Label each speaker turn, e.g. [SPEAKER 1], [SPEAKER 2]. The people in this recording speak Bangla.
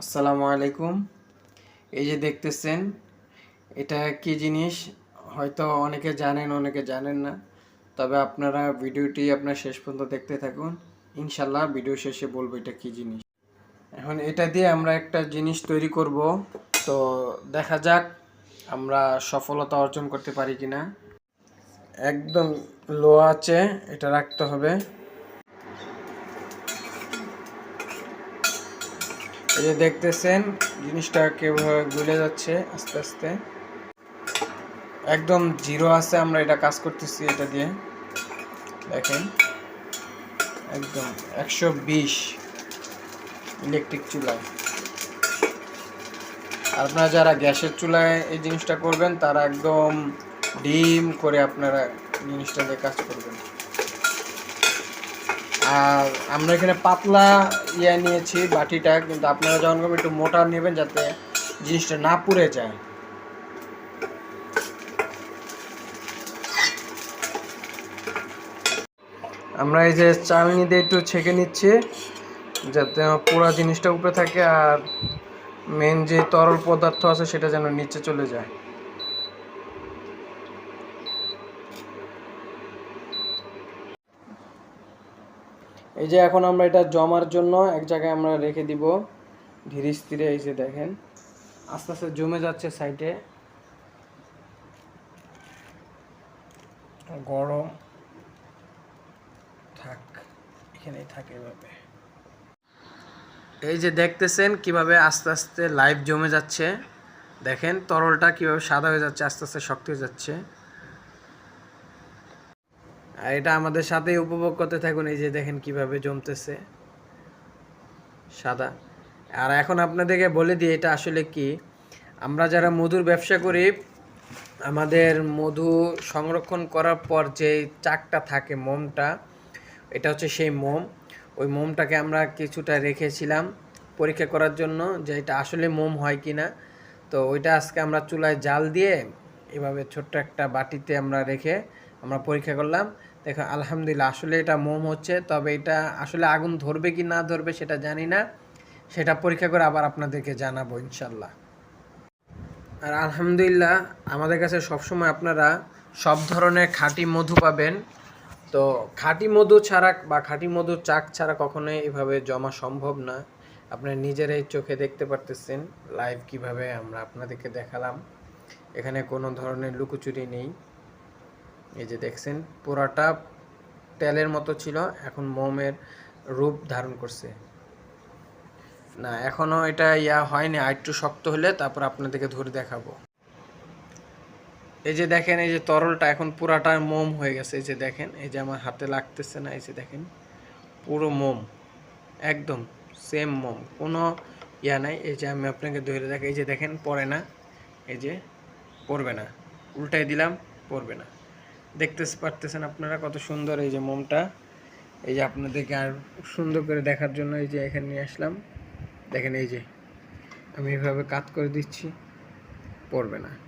[SPEAKER 1] আসসালামু আলাইকুম। এই যে দেখতেছেন, এটা কি জিনিস? হয়তো অনেকে জানেন অনেকে জানেন না। তবে আপনারা ভিডিওটি আপনার শেষ পর্যন্ত দেখতে থাকুন। ইনশাল্লাহ ভিডিও শেষে বলব এটা কি জিনিস। এখন এটা দিয়ে আমরা একটা জিনিস তৈরি করব। তো দেখা যাক আমরা সফলতা অর্জন করতে পারি কিনা। একদম লো আছে, এটা রাখতে হবে। এই যে দেখতেছেন, জিনিসটা কীভাবে গুলে যাচ্ছে আস্তে আস্তে। একদম জিরো আছে, আমরা এটা কাজ করতেছি এটা দিয়ে। দেখেন, একদম একশো বিশ ইলেকট্রিক চুলায়। আপনারা যারা গ্যাসের চুলায় এই জিনিসটা করবেন, তারা একদম ডিম করে আপনারা জিনিসটা দিয়ে কাজ করবেন। আর আমরা এখানে পাতলা ইয়া নিয়েছি বাটিটা, কিন্তু আপনারা যখন করবেন একটু মোটা নেবেন যাতে জিনিসটা না পুড়ে যায়। আমরা এই যে চালনি দিয়ে একটু ছেঁকে নিচ্ছি, যাতে পুরা জিনিসটা উপরে থাকে আর মেন যে তরল পদার্থ আছে সেটা যেন নিচে চলে যায়। এই যে এখন আমরা এটা জমার জন্য এক জায়গায় আমরা রেখে দিব ধীরে স্থিরে, এই যে দেখেন। আস্তে আস্তে জমে যাচ্ছে সাইডে গরম। থাক, এখানেই থাকে এভাবে। এই যে দেখতেছেন কীভাবে আস্তে আস্তে লাইভ জমে যাচ্ছে। দেখেন তরলটা কীভাবে সাদা হয়ে যাচ্ছে, আস্তে আস্তে শক্ত হয়ে যাচ্ছে। আর এটা আমাদের সাথেই উপভোগ করতে থাকুন, এই যে দেখেন কীভাবে জমতেছে। সাদা। আর এখন আপনাদেরকে বলে দিই, এটা আসলে কি? আমরা যারা মধুর ব্যবসা করি, আমাদের মধু সংরক্ষণ করার পর যে চাকটা থাকে মোমটা, এটা হচ্ছে সেই মোম। ওই মোমটাকে আমরা কিছুটা রেখেছিলাম পরীক্ষা করার জন্য যে এটা আসলে মোম হয় কি না তো ওইটা আজকে আমরা চুলায় জাল দিয়ে এভাবে ছোট্ট একটা বাটিতে আমরা রেখে আমরা পরীক্ষা করলাম। দেখো, আলহামদুলিল্লাহ, আসলে এটা মোম হচ্ছে, তবে এটা আসলে আগুন ধরবে কি না ধরবে সেটা জানি না। সেটা পরীক্ষা করে আবার আপনাদেরকে জানাব ইনশাল্লাহ আর আলহামদুলিল্লাহ, আমাদের কাছে সবসময় আপনারা সব ধরনের খাঁটি মধু পাবেন। তো খাঁটি মধু ছাড়া বা খাঁটি মধু চাক ছাড়া কখনোই এভাবে জমা সম্ভব না। আপনারা নিজেরাই চোখে দেখতে পারতেছেন লাইভ কীভাবে আমরা আপনাদেরকে দেখালাম। এখানে কোনো ধরনের লুকোচুরি নেই। এই যে দেখছেন, পুরাটা তেলের মতো ছিল, এখন মোমের রূপ ধারণ করছে। না, এখনও এটা ইয়া হয়নি, আর একটু শক্ত হলে তারপর আপনাদেরকে ধরে দেখাবো। এই যে দেখেন, এই যে তরলটা এখন পুরাটা মোম হয়ে গেছে, এই যে দেখেন, এই যে আমার হাতে লাগতেছে না, এই যে দেখেন, পুরো মোম, একদম সেম মোম, কোনো ইয়া নাই। এই যে আমি আপনাকে ধরে দেখ এই যে দেখেন, পড়ে না, এই যে পড়বে না, উল্টাই দিলাম, পড়বে না। দেখতে পারতেছেন আপনারা কত সুন্দর এই যে মোমটা। এই যে আপনাদেরকে আর সুন্দর করে দেখার জন্য এই যে এখানে নিয়ে আসলাম। দেখেন এই যে, আমি এভাবে কাত করে দিচ্ছি, পড়বে না।